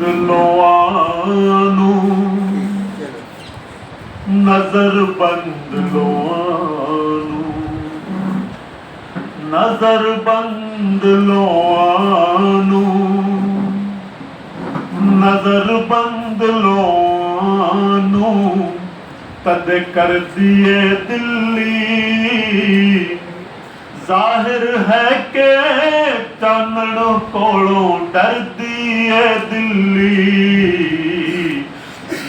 ਬੰਦ ਲੋਆਂ ਨੂੰ ਨਜ਼ਰ ਬੰਦ ਲੋਆਂ ਨੂੰ ਨਜ਼ਰ ਬੰਦ ਲੋਆਂ ਨੂੰ ਨਜ਼ਰ ਬੰਦ ਲੋਆਂ ਨੂੰ ਤਦ ਕਰਦੀ ਏ ਦਿੱਲੀ। ਜ਼ਾਹਿਰ ਹੈ ਚਾਨਣ ਕੋਲੋਂ ਡਰਦੀ ਏ ਦਿੱਲੀ।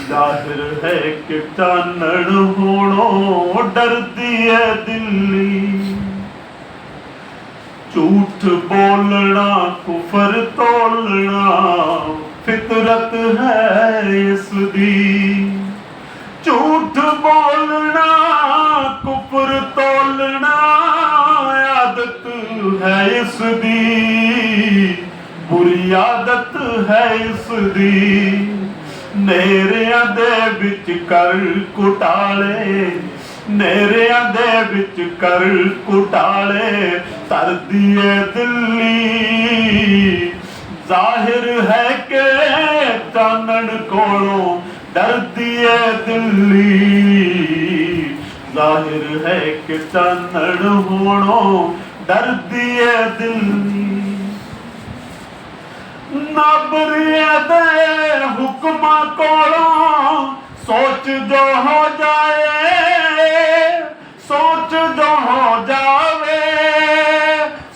ਜ਼ਾਹਿਰ ਹੈ ਕਿ ਚਾਨਣ ਹੋਣੋਂ ਡਰਦੀ ਏ ਦਿੱਲੀ। ਝੂਠ ਬੋਲਣਾ, ਕੁਫਰ ਤੋਲਣਾ ਫਿਤਰਤ ਹੈ ਇਸ ਦੀ। ਝੂਠ ਬੋਲਣਾ ਇਸ ਦੀ ਬੁਰੀ ਆਦਤ ਹੈ ਇਸ ਦੀ ਨੇਰਿਆਂ ਦੇ ਵਿੱਚ ਕਰ ਕੁਟਾਲੇ ਨੇਰਿਆਂ ਦੇ ਵਿੱਚ ਕਰ ਕੁਟਾਲੇ ਤਰਦੀ ਏ ਦਿੱਲੀ। ਜ਼ਾਹਿਰ ਹੈ ਕਿ ਚਾਨਣ ਕੋਲੋਂ ਡਰਦੀ ਏ ਦਿੱਲੀ। ਜ਼ਾਹਿਰ ਹੈ ਕਿ ਚਾਨਣ ਹੋਣੋਂ ਡਰਦੀ ਏ ਦਿੱਲੀ ਨਬਰੀਆਂ ਦੇ ਹੁਕਮਾਂ ਕੋਲੋਂ ਸੋਚ ਜੋ ਹੋ ਜਾਏ, ਸੋਚ ਜੋ ਹੋ ਜਾਵੇ,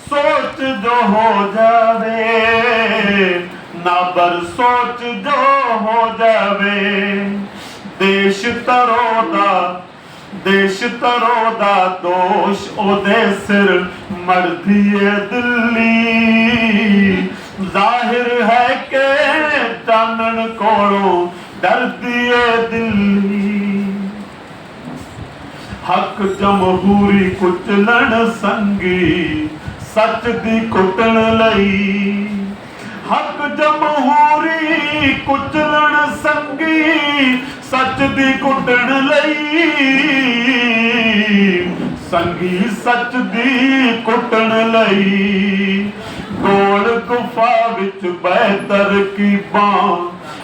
ਸੋਚ ਜੋ ਹੋ ਜਾਵੇ। ਨਾਬਰ ਸੋਚ ਜੋ ਹੋ ਜਾਵੇ, ਦੇਸ਼ ਤਰੋ ਦਾ ਦੇਸ਼ ਤਰੋ ਦਾ ਦੋਸ਼, ਉਹਦੇ ਸਿਰ ਮਰਦੀ ਏ ਦਿੱਲੀ। ਜ਼ਾਹਿਰ ਹੈ ਕਿ ਚਾਨਣ ਕੋਲੋਂ ਡਰਦੀ ਏ ਦਿੱਲੀ। ਹੱਕ ਜਮਹੂਰੀ ਕੁਚਲਣ ਸੰਗੀ, ਸੱਚ ਦੀ ਕੁੱਟਣ ਲਈ। ਹੱਕ ਜਮਹੂਰੀ ਕੁਚਲਣ ਸੰਗੀ ਸੱਚ ਦੀ ਕੁੱਟਣ ਲਈ। ਸੰਗੀ ਸੱਚ ਦੀ ਕੁੱਟਣ ਲਈ। ਗੋਲ ਗੁਫਾ ਵਿੱਚ ਬਹਿ? ਤਰਕੀਬਾਂ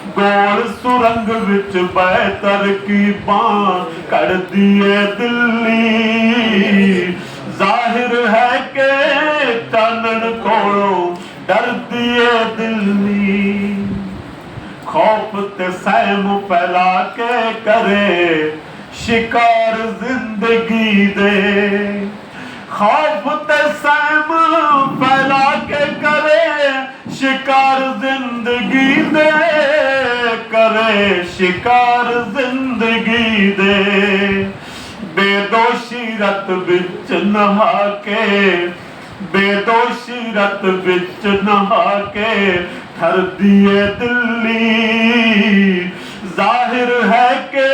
ਗੋਲ ਸੁਰੰਗ ਵਿੱਚ ਬਹਿ? ਤਰਕੀਬਾਂ ਕੱਢਦੀ ਏ ਦਿੱਲੀ। ਜ਼ਾਹਿਰ ਹੈ ਕਿ ਚਾਨਣ ਕੋਲੋਂ ਡਰਦੀ ਖੌਫ ਤੇ ਸਹਿਮ ਫੈਲਾ ਕੇ ਕਰੇ, ਸ਼ਿਕਾਰ ਜ਼ਿੰਦਗੀ ਦੇ। ਖੌਫ ਤੇ ਸਹਿਮ ਫੈਲਾ ਕੇ ਕਰੇ, ਸ਼ਿਕਾਰ ਜ਼ਿੰਦਗੀ ਦੇ। ਕਰੇ, ਸ਼ਿਕਾਰ ਜ਼ਿੰਦਗੀ ਦੇ। ਬੇਦੋਸ਼ੀ ਰਤ ਵਿੱਚ ਨਹਾ ਕੇ, ਬੇਦੋਸ਼ੀ ਰਤ ਵਿੱਚ ਨਹਾ ਕੇ ਠਰਦੀ ਏ ਦਿੱਲੀ। ਜ਼ਾਹਿਰ ਹੈ ਕਿ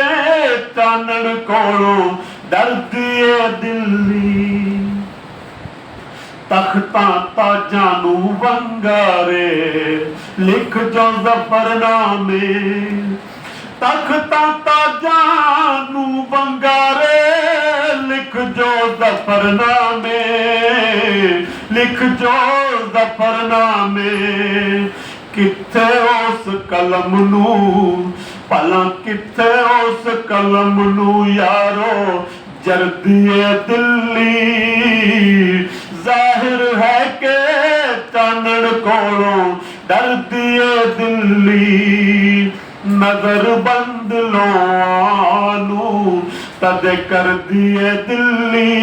ਚਾਨਣ ਕੋਲੋਂ ਡਰਦੀ ਏ ਦਿੱਲੀ। ਤਖਤਾਂ ਤਾਜਾਂ ਨੂੰ ਵੰਗਾਰੇ, ਲਿਖ ਜੋ ਜ਼ਫਰਨਾਮੇ। ਤਖਤਾਂ ਤਾਜਾਂ ਨੂੰ ਵੰਗਾਰੇ, ਲਿਖ ਜੋ ਜ਼ਫਰਨਾਮੇ। ਲਿਖ ਜੋ ਜ਼ਫਰਨਾਮੇ। ਕਿੱਥੇ ਉਸ ਕਲਮ ਨੂੰ? ਭਲਾ ਕਿੱਥੇ ਉਸ ਕਲਮ ਨੂੰ ਯਾਰੋ? ਜਰਦੀਏ ਦਿੱਲੀ। ਜ਼ਾਹਿਰ ਹੈ ਕਿ ਚਾਨਣ ਕੋਲੋਂ ਡਰਦੀਏ ਦਿੱਲੀ। ਨਜ਼ਰ ਬੰਦ ਲੋਆਂ ਨੂੰ ਤਦ ਕਰਦੀ ਏ ਦਿੱਲੀ।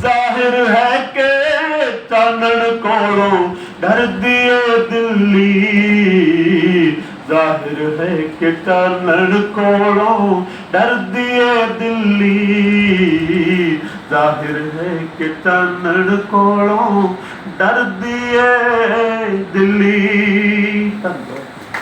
ਜ਼ਾਹਿਰ ਹੈ ਕਿ ਚਾਨਣ ਕੋਲੋਂ ਡਰਦੀ ਏ ਦਿੱਲੀ। ਜ਼ਾਹਿਰ ਹੈ ਕਿ ਚਾਨਣ ਕੋਲੋਂ ਡਰਦੀਏ ਦਿੱਲੀ। ਜ਼ਾਹਿਰ ਹੈ ਕਿ ਚਾਨਣ ਕੋਲੋਂ ਡਰਦੀਏ ਦਿੱਲੀ। ਧੰਨਵਾਦ।